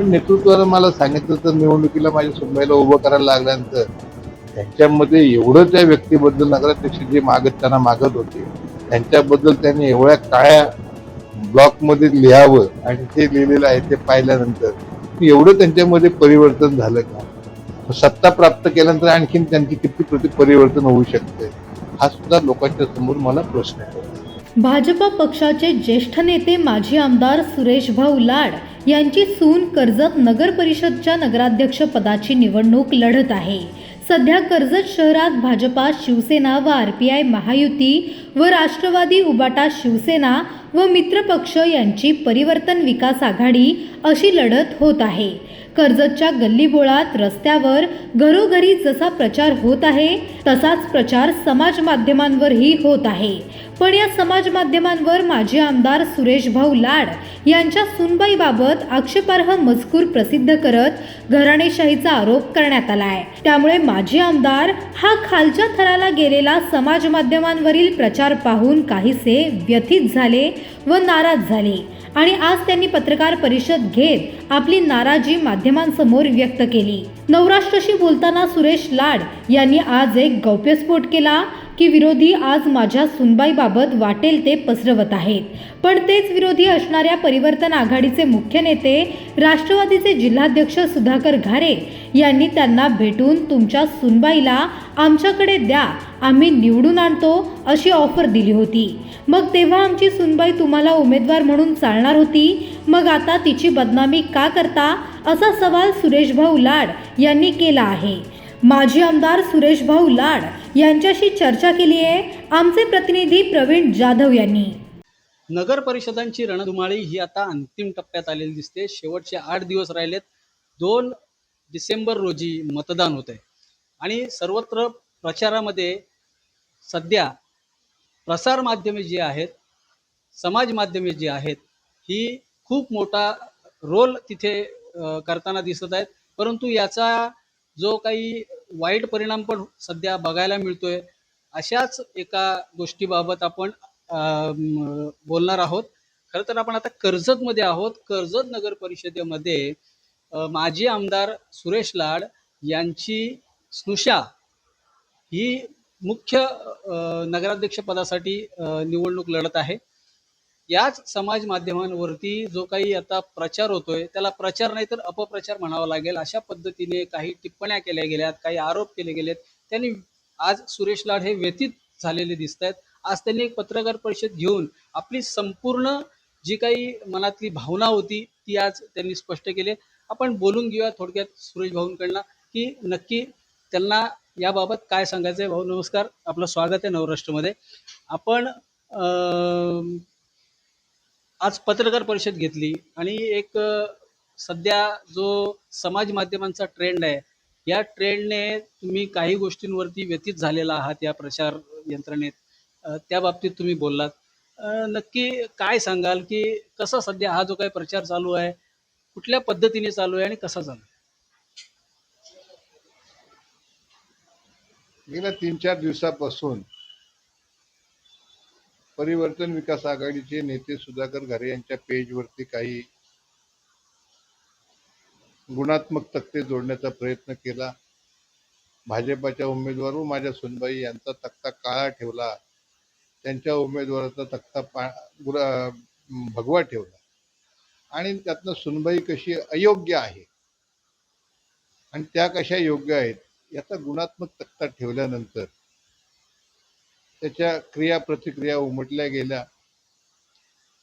पण नेतृत्वानं मला सांगितलं तर निवडणुकीला माझ्या सुनबाईला उभं करायला लागल्यानंतर. त्यांच्यामध्ये एवढं त्या व्यक्तीबद्दल नगराध्यक्ष जे मागत त्यांना मागत होते. त्यांच्याबद्दल त्यांनी एवढ्या काळ्या ब्लॉकमध्ये लिहावं आणि ते लिहिलेलं आहे ते पाहिल्यानंतर एवढं त्यांच्यामध्ये परिवर्तन झालं का? सत्ता प्राप्त केल्यानंतर आणखीन त्यांची किती प्रति परिवर्तन होऊ शकते? हा सुद्धा लोकांच्या समोर मला प्रश्न आहे. भाजपा पक्षाचे ज्येष्ठ नेते माजी आमदार सुरेश भाऊ लाड यांची सून कर्जत नगर परिषदच्या नगराध्यक्ष पदाची निवडणूक लढत आहे. सध्या कर्जत शहरात भाजपा शिवसेना व आर पी आय महायुती व राष्ट्रवादी उबाटा शिवसेना व मित्रपक्ष यांची परिवर्तन विकास आघाडी अशी लढत होत आहे. कर्जतच्या गल्लीबोळात रस्त्यावर घरोघरी जसा प्रचार होत आहे तसाच प्रचार समाज माध्यमांवरही होत आहे. पण या समाज माध्यमांवर माजी आमदार सुरेश भाऊ लाड यांच्या सुनबाईबाबत आक्षेपार्ह मजकूर प्रसिद्ध करत घराणेशाहीचा आरोप करण्यात आला आहे. त्यामुळे माजी आमदार हा खालच्या थराला गेलेला समाज माध्यमांवरील प्रचार पाहून काहीसे व्यथित झाले व नाराज झाले आणि आज त्यांनी पत्रकार परिषद घेत आपली नाराजी माध्यमांसमोर व्यक्त केली. नवराष्ट्रशी बोलताना सुरेश लाड यांनी आज एक गौप्यस्फोट केला की विरोधी आज माझ्या सुनबाईबाबत वाटेल ते पसरवत आहेत. पण तेच विरोधी असणाऱ्या परिवर्तन आघाडीचे मुख्य नेते राष्ट्रवादीचे जिल्हाध्यक्ष सुधाकर घारे यांनी त्यांना भेटून तुमच्या सुनबाईला आमच्याकडे द्या आम्ही निवडून आणतो अशी ऑफर दिली होती. मग तेव्हा आमची सुनबाई तुम्हाला उमेदवार म्हणून चालणार होती? मग आता तिची बदनामी का करता? असा सवाल सुरेशभाऊ लाड यांनी केला आहे. माजी आमदार सुरेश भाऊ लाड यांच्याशी चर्चा केली आहे. आमचे प्रतिनिधी प्रवीण जाधव यांनी. नगर परिषदांची रणधुमाळी ही आता अंतिम टप्प्यात आलेली दिसते. शेवटचे आठ दिवस राहिलेत. दोन डिसेंबर रोजी मतदान होत आहे आणि सर्वत्र प्रचारामध्ये सध्या प्रसार माध्यमे जी आहेत समाज माध्यमे जी आहेत ही खूप मोठा रोल तिथे करताना दिसत आहेत. परंतु याचा जो काही वाईट परिणाम पण सध्या बघायला मिळतोय अशाच एका गोष्टीबाबत आपण बोलणार आहोत. खरं तर आपण आता कर्जतमध्ये आहोत. कर्जत नगर परिषदेमध्ये माजी आमदार सुरेश लाड यांची स्नुषा ही मुख्य नगराध्यक्षपदासाठी निवडणूक लढत आहे. याच समाज माध्यमांवरती जो काही आता प्रचार होतोय त्याला प्रचार नाही तर अपप्रचार म्हणावा लागेल. अशा पद्धतीने काही टिप्पण्या केल्या गेल्यात काही आरोप केले गेलेत. त्यांनी आज सुरेश लाड हे व्यतीत झालेले दिसत आहेत आज त्यांनी एक पत्रकार परिषद घेऊन आपली संपूर्ण जी काही मनातली भावना होती ती आज त्यांनी स्पष्ट केली. आपण बोलून घेऊया थोडक्यात सुरेश भाऊंकडनं की नक्की त्यांना याबाबत काय सांगायचं आहे भाऊ नमस्कार. आपलं स्वागत आहे नवराष्ट्रमध्ये. आपण अं, आज पत्रकार परिषद घेतली आणि एक सध्या जो समाज माध्यमांचा ट्रेंड आहे या ट्रेंडने तुम्ही काही गोष्टींवरती व्यतीत झालेला आहात या प्रचार यंत्रणेत. त्या बाबतीत तुम्ही बोललात. नक्की काय सांगाल की कसा सध्या हा जो काही प्रचार चालू आहे कुठल्या पद्धतीने चालू आहे आणि कसा चालू आहे? गेल्या तीन चार दिवसापासून परिवर्तन विकास आघाडीचे नेते सुधाकर घरे यांच्या पेजवरती काही गुणात्मक तक्ते जोडण्याचा प्रयत्न केला. भाजपाच्या उमेदवार व माझ्या सुनबाई यांचा तक्ता काळा ठेवला. त्यांच्या उमेदवाराचा तक्ता पा गुरा- भगवा ठेवला. आणि त्यातनं सुनबाई कशी अयोग्य आहे आणि त्या कशा योग्य आहेत याचा गुणात्मक तक्ता ठेवल्यानंतर त्याच्या क्रिया प्रतिक्रिया उमटल्या गेल्या.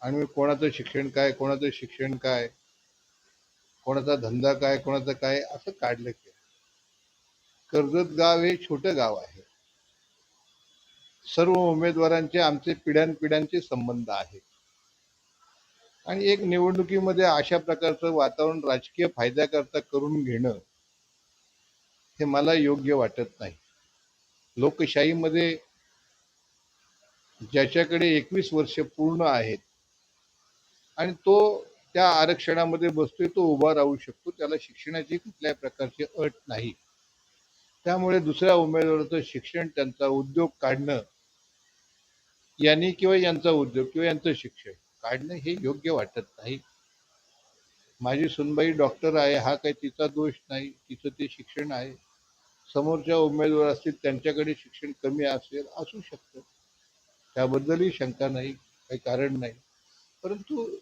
आणि कोणाचं शिक्षण काय कोणाचं शिक्षण काय कोणाचा धंदा काय कोणाचं काय असं काढलं गेलं. कर्जत गाव हे छोटं गाव आहे. सर्व उमेदवारांचे आमचे पिढ्यानपिढ्यांचे संबंध आहेत. आणि एक निवडणुकीमध्ये अशा प्रकारचं वातावरण राजकीय फायद्याकरता करून घेणं हे मला योग्य वाटत नाही. लोकशाहीमध्ये ज्याच्याकडे एकवीस वर्ष पूर्ण आहेत. आणि तो त्या आरक्षणामध्ये बसतोय तो उभा राहू शकतो. त्याला शिक्षणाची कुठल्याही प्रकारची अट नाही. त्यामुळे दुसऱ्या उमेदवाराचं शिक्षण त्यांचा उद्योग काढणं यांनी किंवा यांचा उद्योग किंवा यांचं शिक्षण काढणं हे योग्य वाटत नाही. माझी सुनबाई डॉक्टर आहे हा काही तिचा दोष नाही तिचं ते शिक्षण आहे. समोरच्या उमेदवार असतील त्यांच्याकडे शिक्षण कमी असेल असू शकतं. त्याबद्दलही शंका नाही काही कारण नाही. परंतु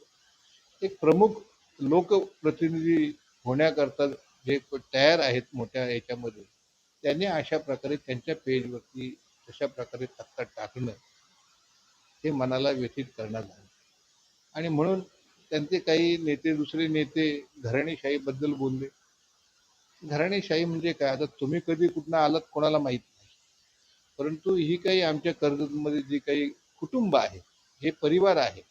एक प्रमुख लोकप्रतिनिधी होण्याकरता जे तयार आहेत मोठ्या याच्यामध्ये त्यांनी अशा प्रकारे त्यांच्या पेजवरती तशा प्रकारे तक्ता टाकणं हे मनाला व्यथित करणार नाही. आणि म्हणून त्यांचे काही नेते दुसरे नेते घराणेशाहीबद्दल बोलले. घराणेशाही म्हणजे काय? आता तुम्ही कधी कुठनं आलात कोणाला माहीत? परंतु ही काही आमच्या कर्जतमध्ये जी काही कुटुंब आहे हे परिवार आहे.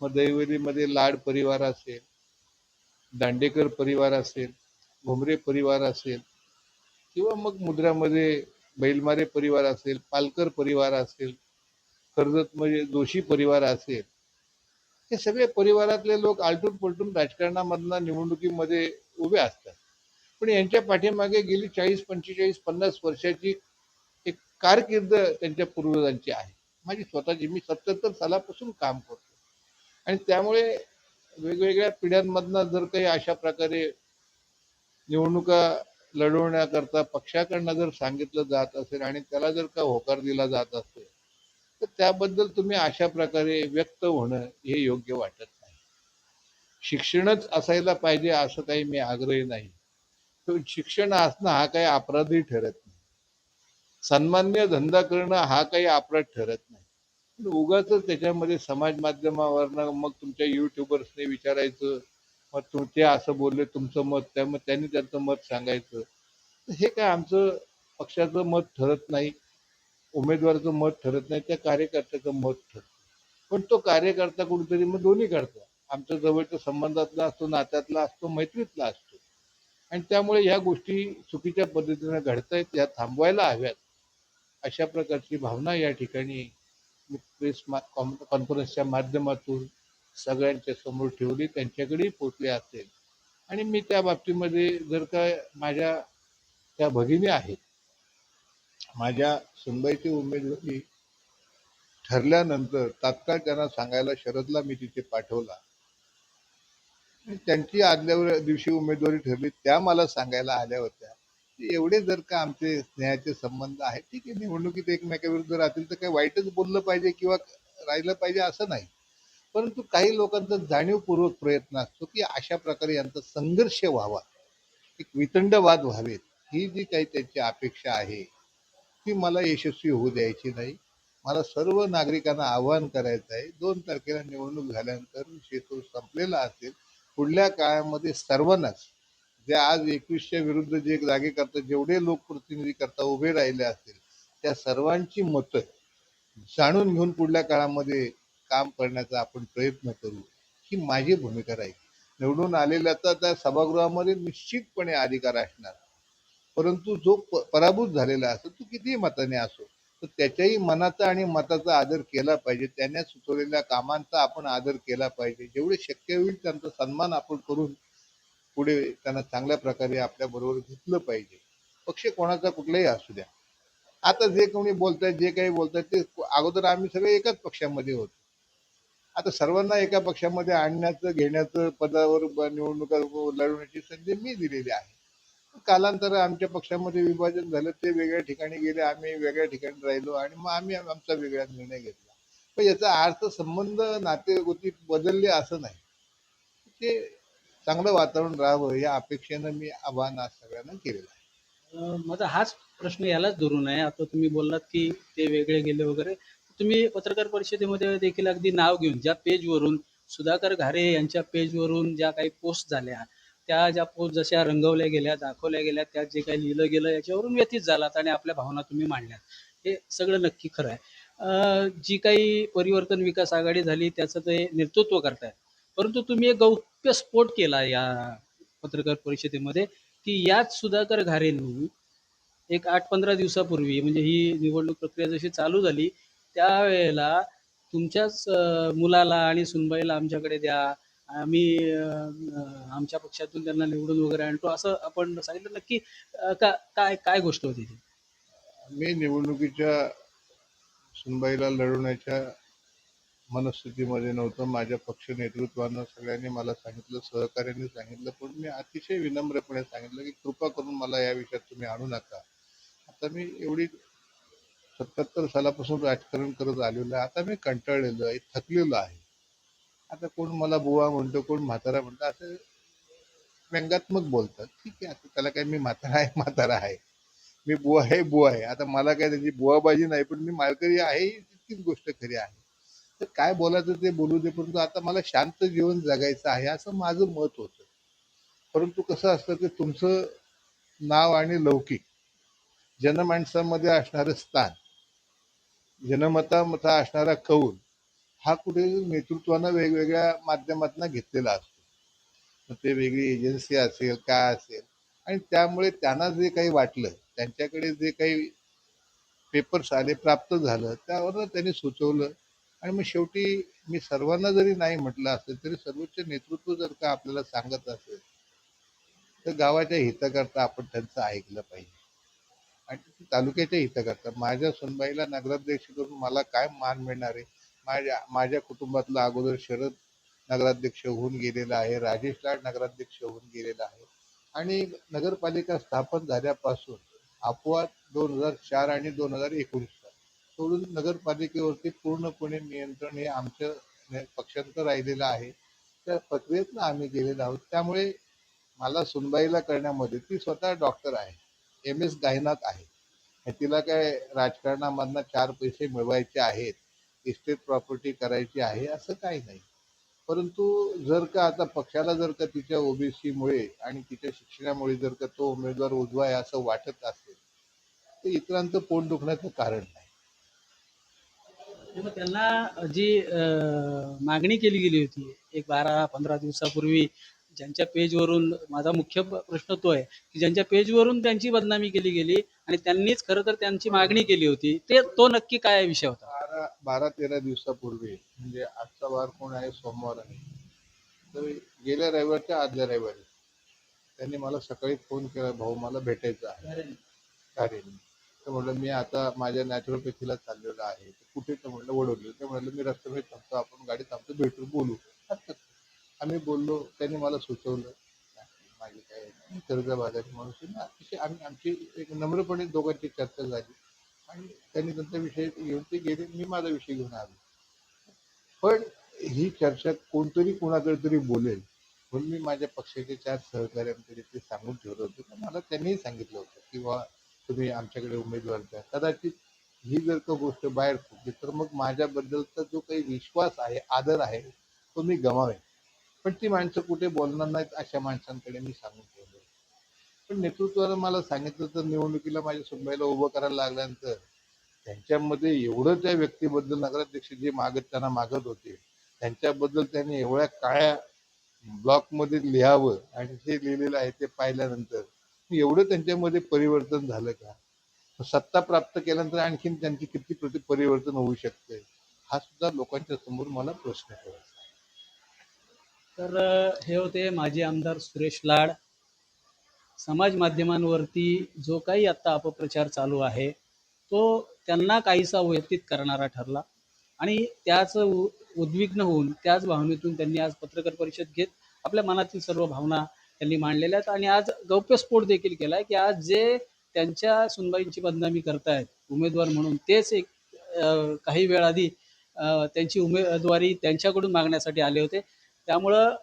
मग दैवलीमध्ये लाड परिवार असेल दांडेकर परिवार असेल घुमरे परिवार असेल किंवा मग मुद्रामध्ये बैलमारे परिवार असेल पालकर परिवार असेल कर्जत म्हणजे जोशी परिवार असेल हे सगळे परिवारातले लोक आलटून पलटून राजकारणामधनं निवडणुकीमध्ये उभे असतात. पण यांच्या पाठीमागे गेली चाळीस पंचेचाळीस पन्नास वर्षाची कारकीर्द त्यांच्या पूर्वजांची आहे. माझी स्वतःची मी सत्याहत्तर सालापासून काम करतो. आणि त्यामुळे वेगवेगळ्या पिढ्यांमधनं जर काही अशा प्रकारे निवडणुका लढवण्याकरता पक्षाकडनं जर सांगितलं जात असेल आणि त्याला जर का होकार दिला जात असेल तर त्याबद्दल तुम्ही अशा प्रकारे व्यक्त होणं हे योग्य वाटत नाही. शिक्षणच असायला पाहिजे असं काही मी आग्रही नाही. शिक्षण असणं हा काही अपराधही ठरत नाही. सन्मान्य धंदा करणं हा काही अपराध ठरत नाही. पण उगाच त्याच्यामध्ये समाज माध्यमावरनं मग तुमच्या युट्यूबर्सने विचारायचं मग तुमचे ते असं बोलले तुमचं मत त्या मग त्यांनी त्यांचं मत सांगायचं. तर हे काय आमचं पक्षाचं मत ठरत नाही उमेदवाराचं मत ठरत नाही त्या कार्यकर्त्याचं मत ठरतं पण तो कार्यकर्ता कुठेतरी मग दोन्ही करतो. आमच्या जवळच्या संबंधातला असतो नात्यातला असतो मैत्रीतला असतो. आणि त्यामुळे ह्या गोष्टी चुकीच्या पद्धतीने घडतायत या थांबवायला हव्यात. अशा प्रकारची भावना या ठिकाणी प्रेस प्रेस कॉन्फरन्सच्या माध्यमातून सगळ्यांच्या समोर ठेवली त्यांच्याकडेही पोचले असेल आणि मी त्या बाबतीमध्ये जर का माझ्या त्या भगिनी आहेत माझ्या सुनबाईची उमेदवारी ठरल्यानंतर तात्काळ त्यांना सांगायला शरदला मी तिथे पाठवला. त्यांची आदल्या दिवशी उमेदवारी ठरली त्या मला सांगायला आल्या होत्या. एवढे जर का आमचे स्नेहाचे संबंध आहेत ठीक आहे निवडणुकीत एकमेकाविरुद्ध राहतील तर काही वाईटच बोललं पाहिजे किंवा राहिलं पाहिजे असं नाही. परंतु काही लोकांचा जाणीवपूर्वक प्रयत्न असतो की अशा प्रकारे यांचा संघर्ष व्हावा. एक वितंडवाद व्हावेत. ही जी काही त्यांची अपेक्षा आहे ती मला यशस्वी होऊ द्यायची नाही. मला सर्व नागरिकांना आवाहन करायचं आहे दोन तारखेला निवडणूक झाल्यानंतर विषय संपलेला असेल पुढल्या काळामध्ये सर्वांनाच जे आज एकवीसच्या विरुद्ध जे जागे करता जेवढे लोकप्रतिनिधी करता उभे राहिले असतील त्या सर्वांची मतं जाणून घेऊन पुढल्या काळामध्ये काम करण्याचा आपण प्रयत्न करू ही माझी भूमिका राहील. निवडून आलेल्याचा त्या सभागृहामध्ये निश्चितपणे अधिकार असणार. परंतु जो प- पराभूत झालेला असतो तो कितीही मताने असो तर त्याच्याही मनाचा आणि मताचा आदर केला पाहिजे. त्याने सुचवलेल्या कामांचा आपण आदर केला पाहिजे. जेवढे शक्य होईल त्यांचा सन्मान आपण करून पुढे त्यांना चांगल्या प्रकारे आपल्या बरोबर घेतलं पाहिजे. पक्ष कोणाचा कुठलाही असू द्या. आता जे कोणी बोलतायत जे काही बोलतायत ते अगोदर आम्ही सगळे एकाच पक्षामध्ये होतो. आता सर्वांना एका पक्षामध्ये आणण्याचं घेण्याचं पदावर निवडणुका लढवण्याची संधी मी दिलेली आहे. कालांतर आमच्या पक्षामध्ये विभाजन झालं ते वेगळ्या ठिकाणी गेले आम्ही वेगळ्या ठिकाणी राहिलो आणि मग आम्ही आमचा वेगळा निर्णय घेतला. पण याचा अर्थ संबंध नातेगोती बदलले असं नाही. ते चांगलं वातावरण राहावं या अपेक्षेनं मी आव्हान आज सगळ्यांना केलेलं आहे. माझा हाच प्रश्न यालाच धरून आहे. आता तुम्ही बोललात की ते वेगळे गेले वगैरे. तुम्ही पत्रकार परिषदेमध्ये देखील अगदी नाव घेऊन ज्या पेजवरून सुधाकर घारे यांच्या पेजवरून ज्या काही पोस्ट झाल्या त्या ज्या पोस्ट जशा रंगवल्या गेल्या दाखवल्या गेल्या त्यात जे काही लिहिलं गेलं याच्यावरून व्यतीत झालात आणि आपल्या भावना तुम्ही मांडल्यात. हे सगळं नक्की खरं आहे. जी काही परिवर्तन विकास आघाडी झाली त्याचं ते नेतृत्व करताय परंतु तुम्ही एक गौप्यस्फोट केला या पत्रकार परिषदेमध्ये की याच सुधाकर घारेंनी एक आठ पंधरा दिवसापूर्वी म्हणजे ही निवडणूक प्रक्रिया जशी चालू झाली त्यावेळेला तुमच्याच मुलाला आणि सुनबाईला आमच्याकडे द्या आम्ही आमच्या पक्षातून त्यांना निवडून वगैरे आणतो असं आपण सांगितलं नक्की का काय काय गोष्ट होती ती? मी निवडणुकीच्या सुनबाईला लढवण्याच्या मनस्थितीमध्ये नव्हतं. माझ्या पक्ष नेतृत्वानं सगळ्यांनी मला सांगितलं सहकार्याने सांगितलं पण मी अतिशय विनम्रपणे सांगितलं की कृपा करून मला या विषयात तुम्ही आणू नका. आता मी एवढी सत्याहत्तर सालापासून राजकारण करत आलेलो आहे. आता मी कंटाळलेलो आहे थकलेलो आहे. आता कोण मला बुवा म्हणतो कोण म्हातारा म्हणतो असं व्यंगात्मक बोलतात. ठीक आहे आता त्याला काय मी म्हातारा आहे म्हातारा आहे. मी बुवा आहे बुवा आहे. आता मला काय त्याची बुवाबाजी नाही पण मी मालकरी आहे ही तितकीच गोष्ट खरी आहे. तर काय बोलायचं ते बोलू दे परंतु आता मला शांत जीवन जगायचं आहे असं माझं मत होतं. परंतु कसं असतं की तुमचं नाव आणि लौकिक जनमाणसामध्ये असणारं स्थान जनमतामता असणारा कौल हा कुठे नेतृत्वानं वेगवेगळ्या माध्यमातून घेतलेला असतो. मग ते वेगळी एजन्सी असेल काय असेल आणि त्यामुळे त्यांना जे काही वाटलं त्यांच्याकडे जे काही पेपर्स आले प्राप्त झालं त्यावर त्यांनी सुचवलं आणि मग शेवटी मी सर्वांना जरी नाही म्हटलं असेल तरी सर्वोच्च नेतृत्व जर का आपल्याला सांगत असेल तर गावाच्या हिताकरता आपण त्यांचं ऐकलं पाहिजे. आणि तालुक्याच्या हिताकरता. माझ्या सुनबाईला नगराध्यक्ष करून मला काय मान मिळणार आहे? माझ्या माझ्या कुटुंबातला अगोदर शरद नगराध्यक्ष होऊन गेलेला आहे राजेश लाड नगराध्यक्ष होऊन गेलेला आहे. आणि नगरपालिका स्थापन झाल्यापासून अपवाद दोन हजार चार आणि दोन हजार एकोणीस सोडून नगरपालिकेवरती पूर्णपणे नियंत्रण हे आमच्या पक्षांचं राहिलेलं आहे. त्या प्रक्रियेतनं आम्ही गेलेलो आहोत. त्यामुळे मला सुनबाईला करण्यामध्ये ती स्वतः डॉक्टर आहे. एम एस गायनात आहे. तिला काय राजकारणामधनं चार पैसे मिळवायचे आहेत. इस्टेट प्रॉपर्टी करायची आहे असं काही नाही. परंतु जर का आता पक्षाला जर का तिच्या ओबीसीमुळे आणि तिच्या शिक्षणामुळे जर का तो उमेदवार उजवा आहे असं वाटत असेल तर इतरांचं पोट दुखण्याचं कारण नाही. मग त्यांना जी मागणी केली गेली होती एक बारा पंधरा दिवसापूर्वी ज्यांच्या पेजवरून माझा मुख्य प्रश्न तो आहे की ज्यांच्या पेजवरून त्यांची बदनामी केली गेली आणि त्यांनीच खरं तर त्यांची मागणी केली होती ते तो नक्की काय विषय होता? बारा बारा तेरा दिवसापूर्वी म्हणजे आजचा वार कोण आहे सोमवार आहे. तर गेल्या रविवारच्या आदल्या रविवारी त्यांनी मला सकाळी फोन केला भाऊ मला भेटायचं आहे. तर म्हटलं मी आता माझ्या नॅचरोपॅथीला चाललेलो आहे. तर कुठे तर म्हटलं वडवली तर म्हटलं मी रस्त्यामध्ये थांबतो. आपण गाडी थांबतो. भेटून बोलू. आम्ही बोललो. त्यांनी मला सुचवलं. माझी काय कर्जबाजारी माणूस ना. अतिशय आम्ही आमची एक नम्रपणे दोघांची चर्चा झाली. आणि त्यांनी त्यांचा विषय घेऊन ते गेले. मी माझा विषय घेऊन आलो. पण ही चर्चा कोणतरी कोणाकडे तरी बोलेल. म्हणून मी माझ्या पक्षाचे चार सहकार्यांकडे ते सांगून ठेवलं होतं. मला त्यांनीही सांगितलं होतं की बा तुम्ही आमच्याकडे उमेदवार द्या. कदाचित ही जर का गोष्ट बाहेर फुटली तर मग माझ्याबद्दलचा जो काही विश्वास आहे आदर आहे तो मी गमावेन. पण ती माणसं कुठे बोलणार नाहीत अशा माणसांकडे मी सांगून ठेवलं पण नेतृत्वानं मला सांगितलं तर निवडणुकीला माझ्या सुनबाईला उभं करायला लागल्यानंतर त्यांच्यामध्ये एवढं त्या व्यक्तीबद्दल नगराध्यक्ष जे मागत त्यांना मागत होते. त्यांच्याबद्दल त्यांनी एवढ्या काळ्या ब्लॉकमध्ये लिहावं आणि जे लिहिलेलं आहे ते पाहिल्यानंतर एवढं त्यांच्यामध्ये परिवर्तन झालं का? सत्ता प्राप्त केल्यानंतर आणखीन त्यांची किती प्रति परिवर्तन होऊ शकते? हा सुद्धा लोकांच्या समोर मला प्रश्न ठेवायचा तर हे होते माजी आमदार सुरेश लाड. समाज माध्यमांवरती जो काही आता अपप्रचार चालू आहे तो त्यांना काहीसा व्यतीत करणारा ठरला. आणि त्याच उद्विग्न होऊन त्याच भावनेतून त्यांनी आज पत्रकार परिषद घेत आपल्या मनातील सर्व भावना त्यांनी मांडलेल्या आहेत. आणि आज गौप्यस्फोट देखील केला आहे की आज जे त्यांच्या सुनबाईंची बदनामी करतायत उमेदवार म्हणून तेच एक काही वेळ आधी त्यांची उमेदवारी त्यांच्याकडून मागण्यासाठी आले होते. त्यामुळं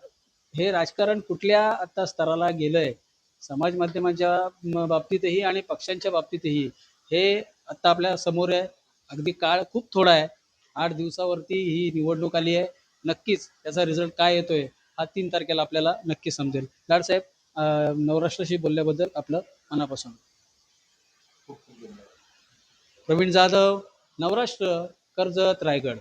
हे राजकारण कुठल्या आता स्तराला गेलंय समाज माध्यमांच्या म- बाबतीतही आणि पक्षांच्या बाबतीतही हे आता आपल्यासमोर आहे. अगदी काळ खूप थोडा आहे. आठ दिवसावरती ही निवडणूक आली आहे. नक्कीच त्याचा रिझल्ट काय येतोय हा तीन तारखेला आपल्याला नक्की समजेल. लाडसाहेब अं, नवराष्ट्राशी बोलल्याबद्दल आपलं मनापासून. प्रवीण जाधव नवराष्ट्र कर्जत रायगड.